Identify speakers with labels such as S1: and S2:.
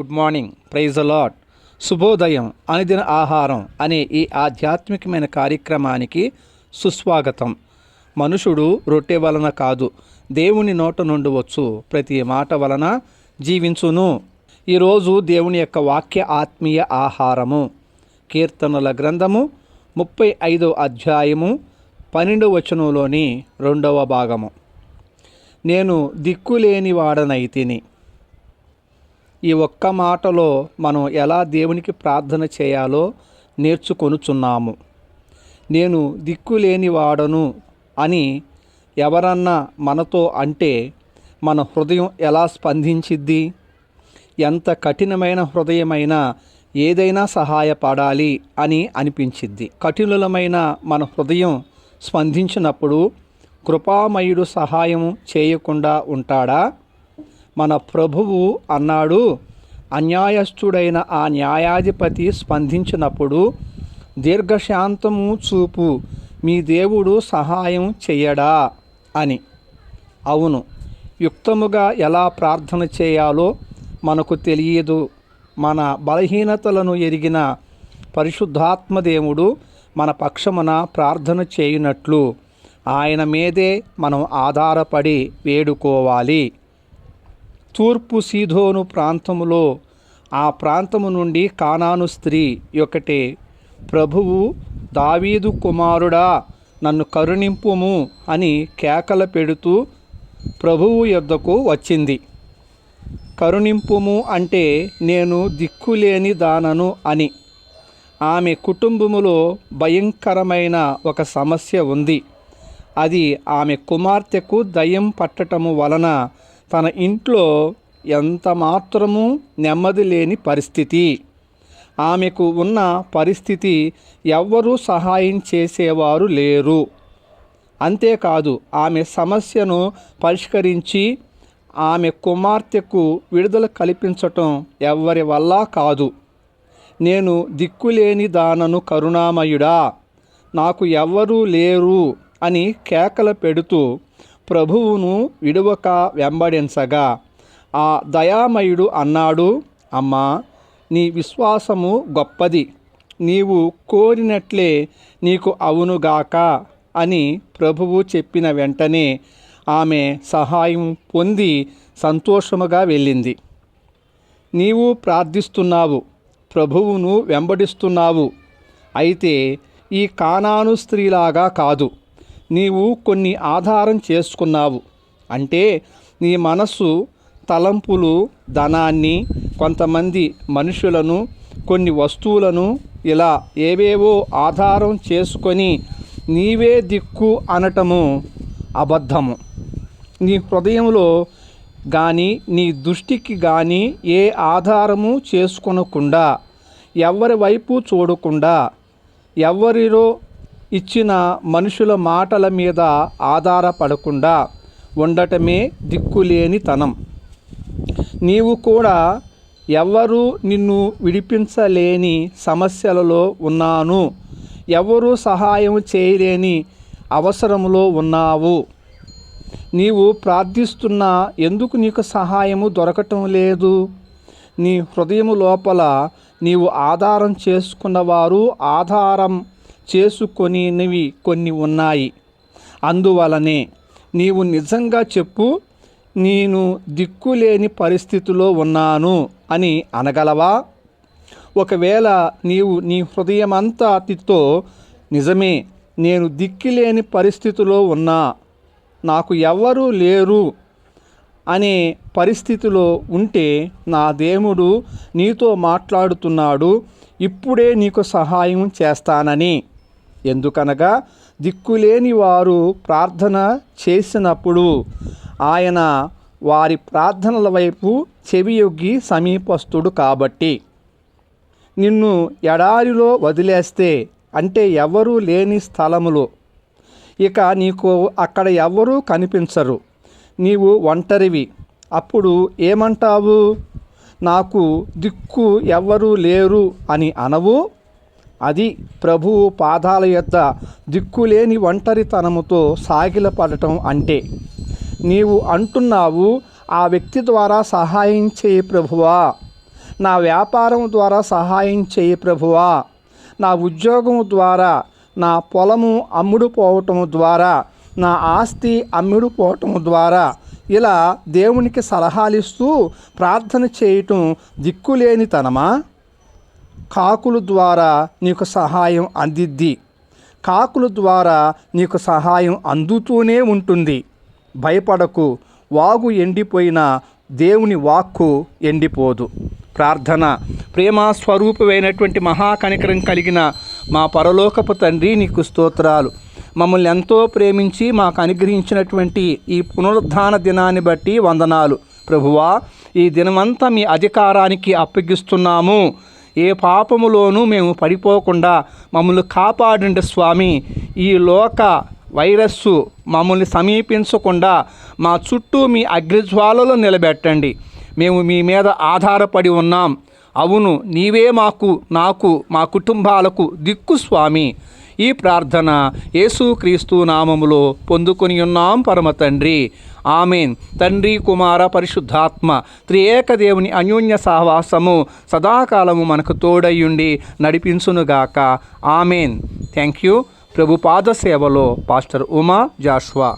S1: Good morning praise allot శుభోదయం అనుదిన ఆహారం అనే ఈ ఆధ్యాత్మికమైన కార్యక్రమానికి సుస్వాగతం. మనుషుడు రొట్టె వలన కాదు దేవుని నోట నుండి వచ్చు. ప్రతి మాట వలన జీవించును. ఈరోజు దేవుని యొక్క వాక్య ఆత్మీయ ఆహారము. కీర్తనల గ్రంథము ముప్పై ఐదో అధ్యాయము పన్నెండవ వచనంలోని రెండవ భాగము. నేను దిక్కులేని వాడనైతిని ఈ ఒక్క మాటలో మనం ఎలా దేవునికి ప్రార్థన చేయాలో నేర్చుకొనుచున్నాము. నేను దిక్కులేని వాడను అని ఎవరన్నా మనతో అంటే మన హృదయం ఎలా స్పందించిద్ది? ఎంత కఠినమైన హృదయమైనా ఏదైనా సహాయపడాలి అని అనిపించిద్ది. కఠినులమైన మన హృదయం స్పందించినప్పుడు కృపామయుడు సహాయం చేయకుండా ఉంటాడా? మన ప్రభువు అన్నాడు. అన్యాయస్థుడైన ఆ న్యాయాధిపతి స్పందించినప్పుడు దీర్ఘశాంతము చూపు మీ దేవుడు సహాయం చెయ్యడా? అని. అవును యుక్తముగా ఎలా ప్రార్థన చేయాలో మనకు తెలియదు. మన బలహీనతలను ఎరిగిన పరిశుద్ధాత్మ దేవుడు మన పక్షమున ప్రార్థన చేయునట్లు. ఆయన మీదే మనం ఆధారపడి వేడుకోవాలి. తూర్పు సీధోను ప్రాంతములో ఆ ప్రాంతము నుండి కానాను స్త్రీ ఒకటే ప్రభువు దావీదు కుమారుడా నన్ను కరుణింపుము అని కేకల పెడుతూ ప్రభువు యొద్దకు వచ్చింది. కరుణింపుము అంటే నేను దిక్కులేని దానను అని. ఆమె కుటుంబములో భయంకరమైన ఒక సమస్య ఉంది. అది ఆమె కుమార్తెకు దయ్యం పట్టటము వలన తన ఇంట్లో ఎంత మాత్రము నెమ్మది లేని పరిస్థితి. ఆమెకు ఉన్న పరిస్థితి ఎవ్వరూ సహాయం చేసేవారు లేరు. అంతేకాదు ఆమె సమస్యను పరిష్కరించి ఆమె కుమార్తెకు విడుదల కల్పించటం ఎవ్వరి వల్ల కాదు. నేను దిక్కులేని దానను కరుణామయుడా నాకు ఎవ్వరూ లేరు అని కేకలు పెడుతూ ప్రభువును విడువక వెంబడించగా ఆ దయామయుడు అన్నాడు అమ్మా నీ విశ్వాసము గొప్పది నీవు కోరినట్లే నీకు అవునుగాక అని ప్రభువు చెప్పిన వెంటనే ఆమె సహాయం పొంది సంతోషముగా వెళ్ళింది. నీవు ప్రార్థిస్తున్నావు ప్రభువును వెంబడిస్తున్నావు అయితే ఈ కానాను స్త్రీలాగా కాదు. నీవు కొన్ని ఆధారం చేసుకున్నావు. అంటే నీ మనస్సు తలంపులు ధనాన్ని కొంతమంది మనుషులను కొన్ని వస్తువులను ఇలా ఏవేవో ఆధారం చేసుకొని నీవే దిక్కు అనటము అబద్ధము. నీ హృదయంలో కానీ నీ దృష్టికి కానీ ఏ ఆధారము చేసుకొనకుండా ఎవరి వైపు చూడకుండా ఎవరిలో ఇచ్చిన మనుషుల మాటల మీద ఆధారపడకుండా ఉండటమే దిక్కులేని తనం నీవు కూడా ఎవరు నిన్ను విడిపించలేని సమస్యలలో ఉన్నాను. ఎవరు సహాయం చేయలేని అవసరంలో ఉన్నావు. నీవు ప్రార్థిస్తున్నా ఎందుకు నీకు సహాయము దొరకటం లేదు? నీ హృదయము లోపల నీవు ఆధారం చేసుకున్నవారు ఆధారం చేసుకొనివి కొన్ని ఉన్నాయి. అందువలనే నీవు నిజంగా చెప్పు నేను దిక్కులేని పరిస్థితిలో ఉన్నాను అని అనగలవా? ఒకవేళ నీవు నీ హృదయమంతా తితో నిజమే నేను దిక్కులేని పరిస్థితిలో ఉన్నా నాకు ఎవ్వరూ లేరు అనే పరిస్థితిలో ఉంటే నా దేవుడు నీతో మాట్లాడుతున్నాడు ఇప్పుడే నీకు సహాయం చేస్తానని. ఎందుకనగా దిక్కులేని వారు ప్రార్థన చేసినప్పుడు ఆయన వారి ప్రార్థనల వైపు చెవియొగ్గి సమీపస్తుడు కాబట్టి. నిన్ను ఎడారిలో వదిలేస్తే అంటే ఎవరూ లేని స్థలములో. ఇక నీకు అక్కడ ఎవరూ కనిపించరు. నీవు ఒంటరివి. అప్పుడు ఏమంటావు? నాకు దిక్కు ఎవ్వరూ లేరు అని అనవు. అది ప్రభువు పాదాల యొద్ద దిక్కులేని ఒంటరితనముతో సాగిలపడటం అంటే నీవు అంటున్నావు ఆ వ్యక్తి ద్వారా సహాయం చేయి ప్రభువా. నా వ్యాపారం ద్వారా సహాయం చేయి ప్రభువా. నా ఉద్యోగం ద్వారా నా పొలము అమ్ముడుపోవటం ద్వారా నా ఆస్తి అమ్ముడు పోవటం ద్వారా ఇలా దేవునికి సలహాలు ఇస్తూ ప్రార్థన చేయటం దిక్కులేనితనమా? కాకుల ద్వారా నీకు సహాయం అందిద్ది. కాకుల ద్వారా నీకు సహాయం అందుతూనే ఉంటుంది. భయపడకు. వాగు ఎండిపోయిన దేవుని వాక్కు ఎండిపోదు. ప్రార్థన. ప్రేమ స్వరూపమైనటువంటి మహాకనికరం కలిగిన మా పరలోకపు తండ్రి నీకు స్తోత్రాలు. మమ్మల్ని ఎంతో ప్రేమించి మాకు అనుగ్రహించినటువంటి ఈ పునరుద్ధాన దినాన్ని బట్టి వందనాలు. ప్రభువా ఈ దినమంతా మీ అధికారానికి అప్పగిస్తున్నాము. ఏ పాపములోనూ మేము పడిపోకుండా మమ్మల్ని కాపాడండి స్వామి. ఈ లోక వైరస్సు మమ్మల్ని సమీపించకుండా మా చుట్టూ మీ అగ్నిజ్వాలలో నిలబెట్టండి. మేము మీ మీద ఆధారపడి ఉన్నాం. అవును నీవే మాకు నాకు మా కుటుంబాలకు దిక్కు స్వామి. ఈ ప్రార్థన యేసుక్రీస్తు నామములో పొందుకొని ఉన్నాం పరమ తండ్రి. ఆమెన్. తండ్రి కుమార పరిశుద్ధాత్మ త్రియేక దేవుని అన్యోన్య సహవాసము సదాకాలము మనకు తోడయ్యుండి నడిపించునుగాక. ఆమెన్. Thank you. ప్రభు పాద సేవలో పాస్టర్ ఉమా జాష్వా.